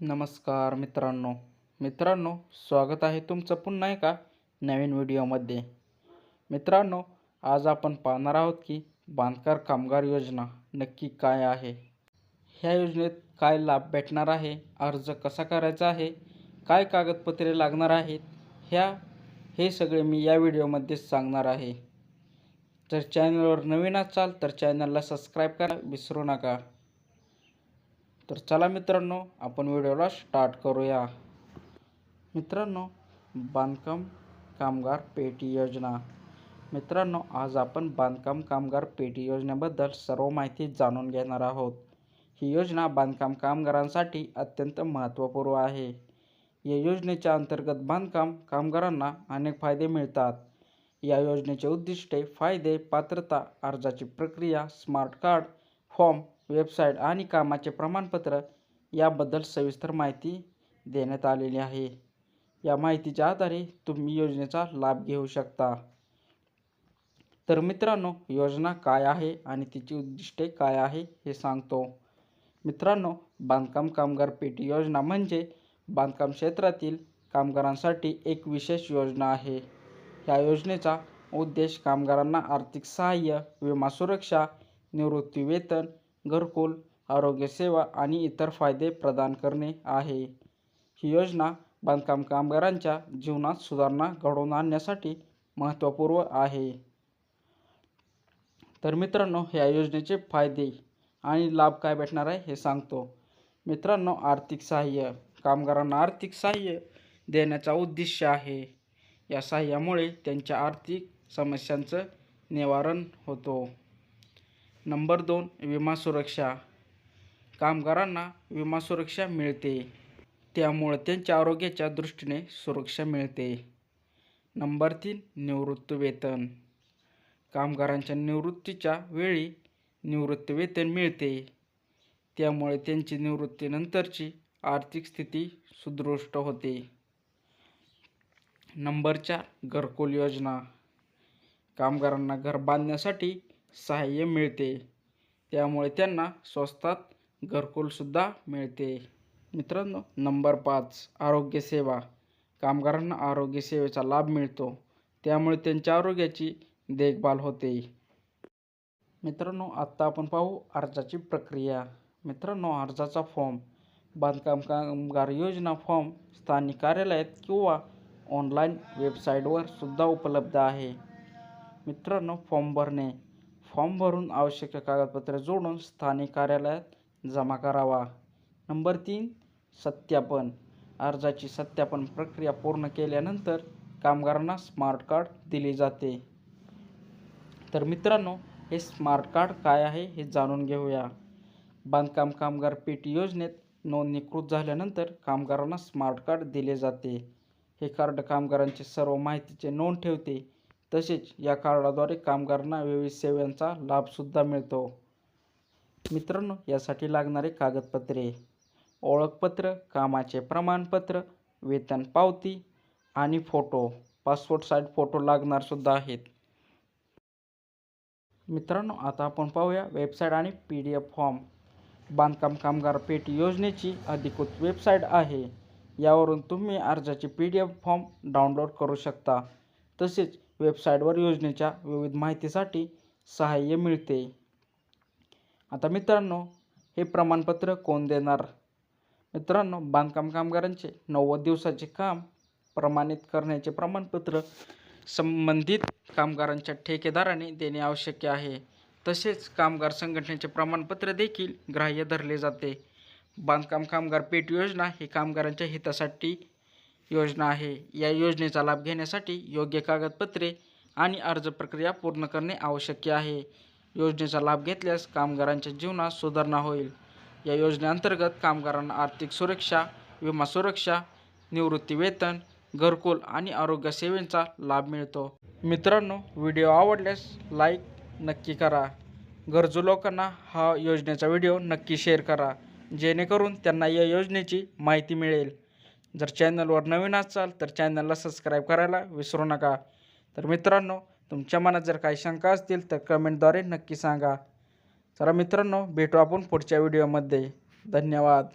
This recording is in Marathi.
नमस्कार मित्रांनो. मित्रांनो स्वागत आहे तुमचं पुन्हा एका नवीन व्हिडिओमध्ये. मित्रांनो आज आपण पाहणार आहोत की बांधकार कामगार योजना नक्की काय आहे? ह्या योजनेत काय लाभ भेटणार आहे? अर्ज कसा करायचा आहे? काय कागदपत्रे लागणार आहेत? ह्या हे सगळे मी या व्हिडिओमध्ये सांगणार आहे. जर चॅनलवर नवीन असाल तर चॅनलला सबस्क्राईब करा विसरू नका. तर चला मित्रांनो आपण व्हिडिओला स्टार्ट करूया. मित्रांनो बांधकाम कामगार पेटी योजना. मित्रांनो आज आपण बांधकाम कामगार पेटी योजनेबद्दल सर्व माहिती जाणून घेणार आहोत. ही योजना बांधकाम कामगारांसाठी अत्यंत महत्त्वपूर्ण आहे. या योजनेच्या अंतर्गत बांधकाम कामगारांना अनेक फायदे मिळतात. या योजनेचे उद्दिष्टे फायदे पात्रता अर्जाची प्रक्रिया स्मार्ट कार्ड फॉर्म वेबसाईट आणि कामाचे प्रमाणपत्र याबद्दल सविस्तर माहिती देण्यात आलेली आहे. या माहितीच्या आधारे तुम्ही योजनेचा लाभ घेऊ शकता. तर मित्रांनो योजना काय आहे आणि तिची उद्दिष्टे काय आहे हे सांगतो. मित्रांनो बांधकाम कामगार पेटी योजना म्हणजे बांधकाम क्षेत्रातील कामगारांसाठी एक विशेष योजना आहे. या योजनेचा उद्देश कामगारांना आर्थिक सहाय्य विमा सुरक्षा निवृत्तीवेतन घरकुल आरोग्यसेवा आणि इतर फायदे प्रदान करणे आहे. ही योजना बांधकाम कामगारांच्या जीवनात सुधारणा घडवून आणण्यासाठी महत्त्वपूर्ण आहे. तर मित्रांनो या योजनेचे फायदे आणि लाभ काय भेटणार आहे हे सांगतो. मित्रांनो आर्थिक सहाय्य. कामगारांना आर्थिक सहाय्य देण्याचा उद्देश आहे. या सहाय्यामुळे त्यांच्या आर्थिक समस्यांचं निवारण होतो. नंबर दोन विमा सुरक्षा. कामगारांना विमा सुरक्षा मिळते. त्यामुळे त्यांच्या आरोग्याच्या दृष्टीने सुरक्षा मिळते. नंबर तीन निवृत्ती वेतन. कामगारांच्या निवृत्तीच्या वेळी निवृत्ती वेतन मिळते. त्यामुळे त्यांची निवृत्तीनंतरची आर्थिक स्थिती सुदृढ होते. नंबर चार घरकुल योजना. कामगारांना घर बांधण्यासाठी सहाय्य मिळते. त्यामुळे त्यांना स्वस्तात घरकुलसुद्धा मिळते. मित्रांनो नंबर पाच आरोग्यसेवा कामगारांना आरोग्यसेवेचा लाभ मिळतो. त्यामुळे त्यांच्या आरोग्याची देखभाल होते. मित्रांनो आत्ता आपण पाहू अर्जाची प्रक्रिया. मित्रांनो अर्जाचा फॉर्म बांधकाम कामगार योजना फॉर्म स्थानिक कार्यालयात किंवा ऑनलाईन वेबसाईटवर सुद्धा उपलब्ध आहे. मित्रांनो फॉर्म भरणे. फॉर्म भरून आवश्यक कागदपत्रे जोडून स्थानिक कार्यालयात जमा करावा. नंबर तीन सत्यापन. अर्जाची सत्यापन प्रक्रिया पूर्ण केल्यानंतर कामगारांना स्मार्ट कार्ड दिले जाते. तर मित्रांनो हे स्मार्ट कार्ड काय आहे हे जाणून घेऊया. बांधकाम कामगार पेटी योजनेत नोंदणीकृत झाल्यानंतर कामगारांना स्मार्ट कार्ड दिले जाते. हे कार्ड कामगारांची सर्व माहितीचे नोंद ठेवते. तसेच या कार्डाद्वारे कामगारांना विविध सेवांचा लाभसुद्धा मिळतो. मित्रांनो यासाठी लागणारे कागदपत्रे ओळखपत्र कामाचे प्रमाणपत्र वेतन पावती आणि फोटो पासपोर्ट साईज फोटो लागणार सुद्धा आहेत. मित्रांनो आता आपण पाहूया वेबसाईट आणि पी डी एफ फॉर्म. बांधकाम कामगार पेटी योजनेची अधिकृत वेबसाईट आहे. यावरून तुम्ही अर्जाचे P D F form download करू शकता. तसेच वेबसाईटवर योजनेच्या विविध माहितीसाठी सहाय्य मिळते. आता मित्रांनो हे प्रमाणपत्र कोण देणार? मित्रांनो बांधकाम कामगारांचे नव्वद दिवसाचे काम प्रमाणित करण्याचे प्रमाणपत्र संबंधित कामगारांच्या ठेकेदाराने देणे आवश्यक आहे. तसेच कामगार संघटनेचे प्रमाणपत्र देखील ग्राह्य धरले जाते. बांधकाम कामगार पेट योजना ही कामगारांच्या हितासाठी योजना आहे. या योजनेचा लाभ घेण्यासाठी योग्य कागदपत्रे आणि अर्ज प्रक्रिया पूर्ण करणे आवश्यक आहे. योजनेचा लाभ घेतल्यास कामगारांच्या जीवनात सुधारणा होईल. या योजनेअंतर्गत कामगारांना आर्थिक सुरक्षा विमा सुरक्षा निवृत्ती वेतन घरकुल आणि आरोग्य सेवेंचा लाभ मिळतो. मित्रांनो व्हिडिओ आवडल्यास लाईक नक्की करा. गरजू लोकांना हा योजनेचा व्हिडिओ नक्की शेअर करा. जेणेकरून त्यांना या योजनेची माहिती मिळेल. जर चॅनलवर नवीन असाल तर चॅनलला सबस्क्राईब करायला विसरू नका. तर मित्रांनो तुमच्या मनात जर काही शंका असतील तर कमेंटद्वारे नक्की सांगा. चला मित्रांनो भेटू आपण पुढच्या व्हिडिओमध्ये. धन्यवाद.